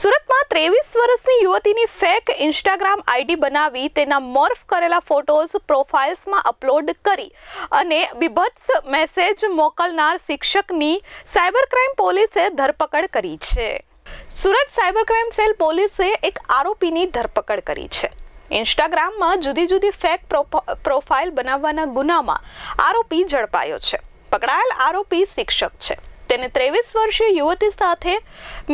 સુરતમાં ત્રેવીસ વર્ષની યુવતીની ફેક ઇન્સ્ટાગ્રામ આઈડી બનાવી તેના મોર્ફ કરેલા ફોટોઝ પ્રોફાઇલ્સમાં અપલોડ કરી અને બીભત્સ મેસેજ મોકલનાર શિક્ષકની સાયબર ક્રાઇમ પોલીસે ધરપકડ કરી છે. સુરત સાયબર ક્રાઇમ સેલ પોલીસે એક આરોપીની ધરપકડ કરી છે. ઇન્સ્ટાગ્રામમાં જુદી જુદી ફેક પ્રોફાઇલ બનાવવાના ગુનામાં આરોપી ઝડપાયો છે. પકડાયેલ આરોપી શિક્ષક છે. તેને ત્રેવીસ વર્ષીય યુવતી સાથે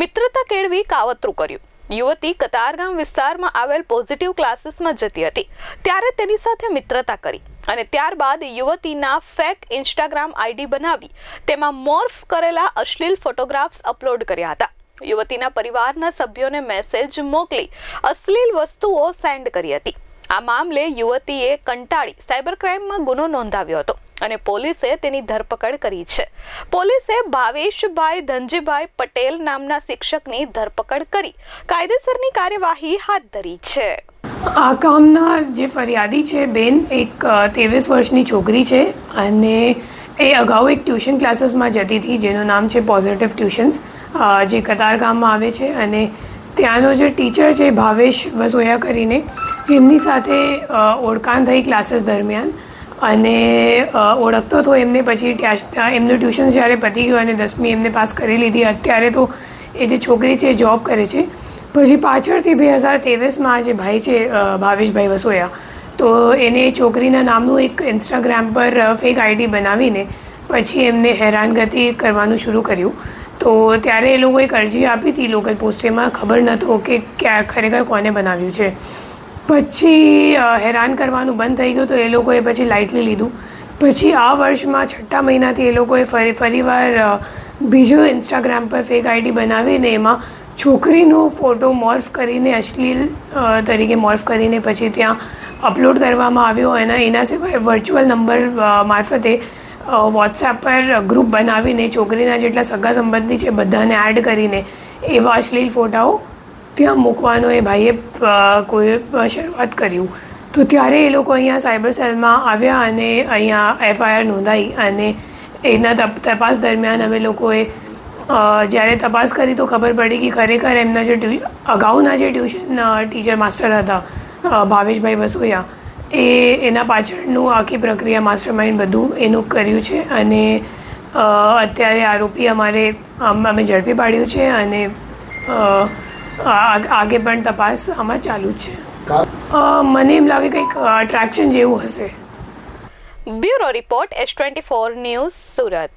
મિત્રતા કેળવી કાવતરું કર્યું. યુવતી કતારગામ વિસ્તારમાં આવેલ પોઝિટિવ ક્લાસીસમાં જતી હતી. ત્યારે તેની સાથે મિત્રતા કરી અને ત્યારબાદ યુવતીના ફેક ઇન્સ્ટાગ્રામ આઈડી બનાવી તેમાં મોર્ફ કરેલા અશ્લીલ ફોટોગ્રાફ્સ અપલોડ કર્યા હતા. યુવતીના પરિવારના સભ્યોને મેસેજ મોકલી અશ્લીલ વસ્તુઓ સેન્ડ કરી હતી. આ મામલે યુવતીએ કંટાળી સાયબર ક્રાઇમમાં ગુનો નોંધાવ્યો હતો અને પોલીસે તેની ધરપકડ કરી છે. પોલીસે ભાવેશભાઈ ધનજીભાઈ પટેલ નામના શિક્ષકની ધરપકડ કરી. કાયદેસરની કાર્યવાહી હાથ ધરી છે. આ કામના જે ફરિયાદી છે, બેન, એક ત્રેવીસ વર્ષની છોકરી છે અને એ અગાઉ એક ટ્યુશન ક્લાસીસમાં જતી હતી, જેનું નામ છે પોઝિટિવ ટ્યુશન્સ જે કતાર ગામમાં આવે છે અને ત્યાંનો જે ટીચર છે, ભાવેશ વસોયા કરીને, એમની સાથે ઓળખાણ થઈ ક્લાસીસ દરમિયાન. અને ઓળખતો હતો એમને પછી એમનું ટ્યુશન જ્યારે પતી ગયું અને દસમી એમને પાસ કરી લીધી, અત્યારે તો એ જે છોકરી છે, એ જોબ કરે છે. પછી પાછળથી બે હજાર ત્રેવીસમાં જે ભાઈ છે ભાવેશભાઈ વસોયા, તો એને છોકરીના નામનું એક ઇન્સ્ટાગ્રામ પર ફેક આઈડી બનાવીને પછી એમને હેરાનગતિ કરવાનું શરૂ કર્યું. તો ત્યારે એ લોકોએ અરજી આપી હતી, લોકલ પોસ્ટેમાં ખબર નહોતો કે ક્યાં, ખરેખર કોને બનાવ્યું છે. પછી હેરાન કરવાનું બંધ થઈ ગયું તો એ લોકોએ પછી લાઇટલી લીધું. પછી આ વર્ષમાં છઠ્ઠા મહિનાથી એ લોકોએ ફરી, ફરીવાર બીજો ઇન્સ્ટાગ્રામ પર ફેક આઈડી બનાવીને એમાં છોકરીનો ફોટો મોર્ફ કરીને, અશ્લીલ તરીકે મોર્ફ કરીને પછી ત્યાં અપલોડ કરવામાં આવ્યો. અને એના સિવાય વર્ચ્યુઅલ નંબર મારફતે વોટ્સએપ પર ગ્રુપ બનાવીને છોકરીના જેટલા સગા સંબંધી છે બધાને એડ કરીને એવા અશ્લીલ ફોટાઓ ત્યાં મૂકવાનો એ ભાઈએ કોઈ શરૂઆત કર્યું. તો ત્યારે એ લોકો અહીંયા સાયબર સેલમાં આવ્યા અને અહીંયા એફઆઈઆર નોંધાઈ અને એના તપાસ દરમિયાન અમે લોકોએ જ્યારે તપાસ કરી તો ખબર પડી કે ખરેખર એમના જે અગાઉના જે ટ્યુશન ટીચર માસ્ટર હતા ભાવેશભાઈ વસોયા એ એના પાછળનું આખી પ્રક્રિયા માસ્ટર માઇન્ડ બધું એનું કર્યું છે અને અત્યારે આરોપી અમારે અમ- ઝડપી પાડ્યું છે અને આગે પણ તપાસ આમાં ચાલુ છે. મને એમ લાગે કંઈક અટ્રેક્શન જેવું હશે. Bureau report S twenty four news Surat.